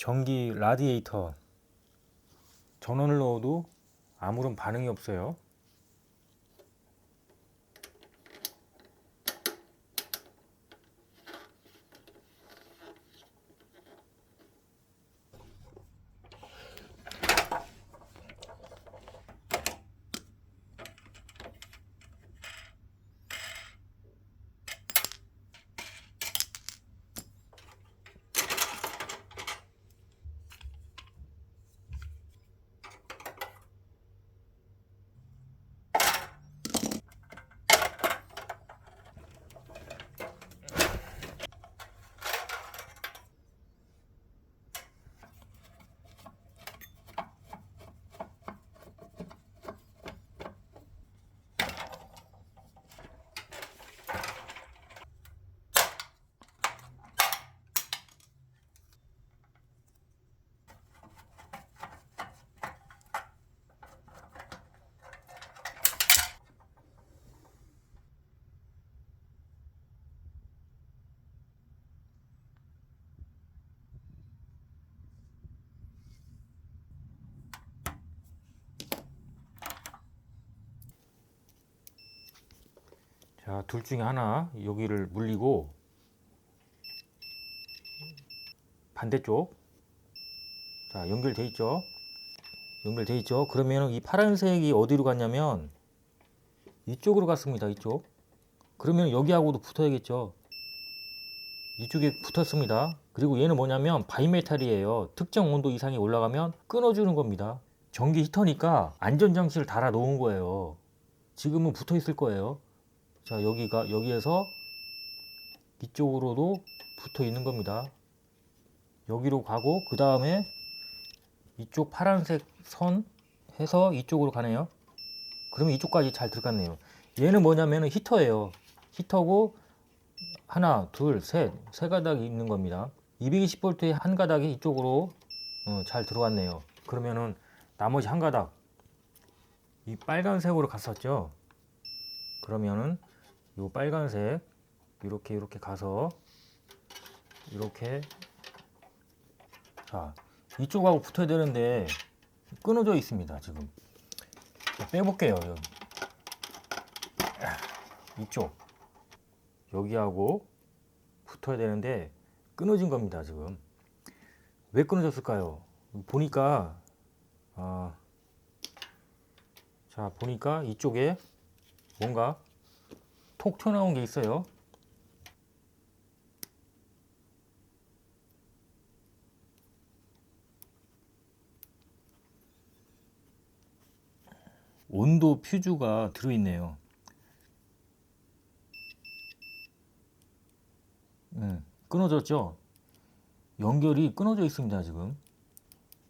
전기 라디에이터 전원을 넣어도 아무런 반응이 없어요. 자, 둘 중에 하나 여기를 물리고 반대쪽 자, 연결돼 있죠? 연결돼 있죠? 그러면 이 파란색이 어디로 갔냐면 이쪽으로 갔습니다. 이쪽. 그러면 여기하고도 붙어야겠죠. 이쪽에 붙었습니다. 그리고 얘는 뭐냐면 바이메탈이에요. 특정 온도 이상이 올라가면 끊어주는 겁니다. 전기 히터니까 안전장치를 달아 놓은 거예요. 지금은 붙어 있을 거예요. 자 여기가 여기에서 이쪽으로도 붙어 있는 겁니다. 여기로 가고 그 다음에 이쪽 파란색 선 해서 이쪽으로 가네요. 그러면 이쪽까지 잘 들어갔네요. 얘는 뭐냐면 히터예요. 히터고 하나 둘 셋 세 가닥이 있는 겁니다. 220V의 한 가닥이 이쪽으로 어, 잘 들어왔네요. 그러면은 나머지 한 가닥. 이 빨간색으로 갔었죠? 그러면은 요 빨간색 이렇게 이렇게 가서 이렇게 자 이쪽하고 붙어야 되는데 끊어져 있습니다 지금. 자, 빼볼게요 여기. 이쪽. 여기하고 붙어야 되는데 끊어진 겁니다 지금. 왜 끊어졌을까요? 보니까 아, 자 보니까 이쪽에 뭔가 톡 튀어나온 게 있어요. 온도 퓨즈가 들어있네요. 음, 끊어졌죠? 연결이 끊어져 있습니다, 지금.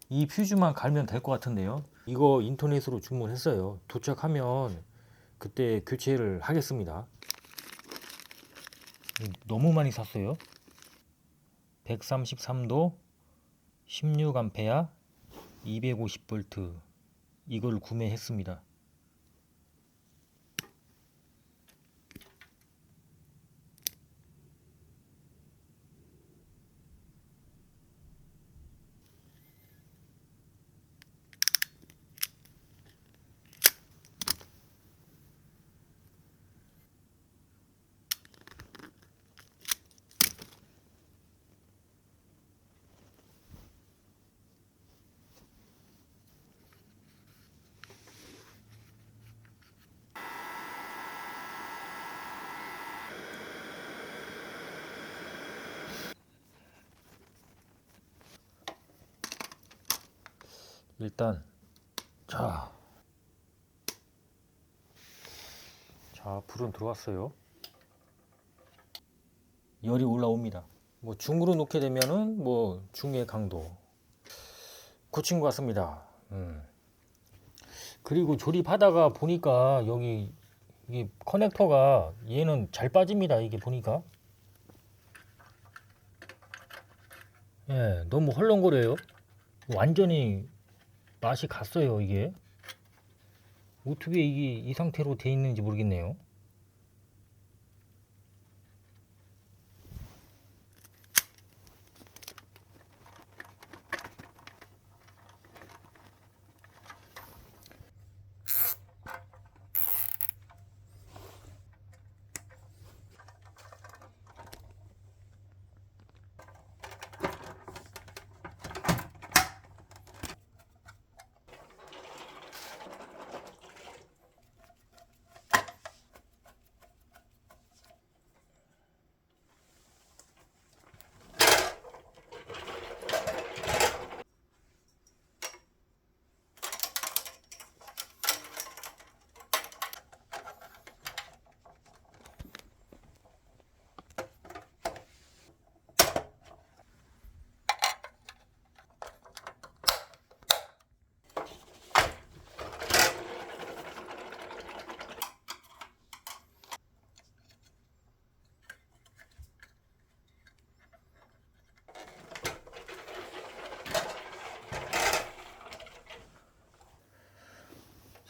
이 퓨즈만 갈면 될 것 같은데요. 이거 인터넷으로 주문했어요. 도착하면 그때 교체를 하겠습니다. 너무 많이 샀어요. 133도 16A 250V 이걸 구매했습니다. 일단 자, 자 불은 들어왔어요. 열이 올라옵니다. 뭐 중으로 놓게 되면은 뭐 중의 강도 고친 것 같습니다. 음. 그리고 조립하다가 보니까 여기 이게 커넥터가 얘는 잘 빠집니다. 이게 보니까 예, 너무 헐렁거려요. 완전히 맛이 갔어요 이게. 어떻게 이게 이 상태로 돼 있는지 모르겠네요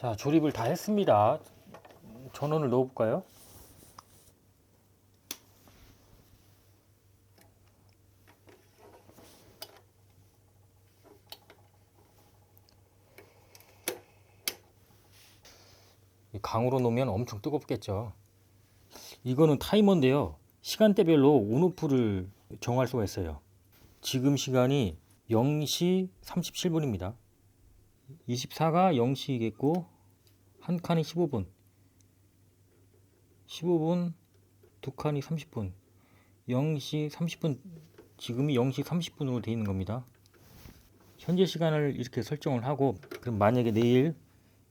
자, 조립을 다 했습니다. 전원을 넣어볼까요? 이 강으로 놓으면 엄청 뜨겁겠죠. 이거는 타이머인데요. 시간대별로 온오프를 정할 수가 있어요. 지금 시간이 0시 37분입니다. 24가 0시겠고 한 칸이 15분. 15분 두 칸이 30분. 0시 30분 지금이 0시 30분으로 되어 있는 겁니다. 현재 시간을 이렇게 설정을 하고 그럼 만약에 내일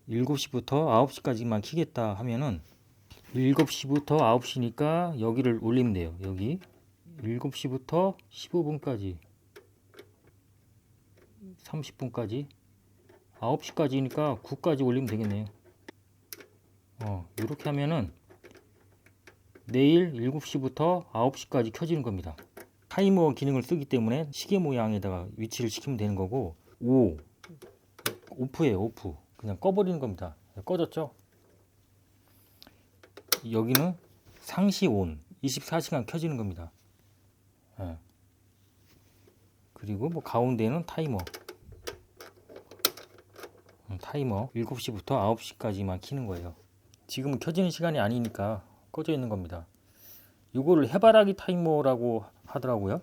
7시부터 9시까지만 키겠다 하면은 7시부터 9시니까 여기를 올리면 돼요 여기. 7시부터 15분까지. 30분까지. 9시까지니까 9까지 올리면 되겠네요. 어, 이렇게 하면은 내일 7시부터 9시까지 켜지는 겁니다. 타이머 기능을 쓰기 때문에 시계 모양에다가 위치를 시키면 되는 거고 5 오프예요 오프 그냥 꺼버리는 겁니다 꺼졌죠 여기는 상시 온 24시간 켜지는 겁니다 예. 그리고 뭐 가운데는 타이머 음, 타이머 7시부터 9시까지만 키는 거예요. 지금은 켜지는 시간이 아니니까 꺼져 있는 겁니다. 이거를 해바라기 타이머라고 하더라고요.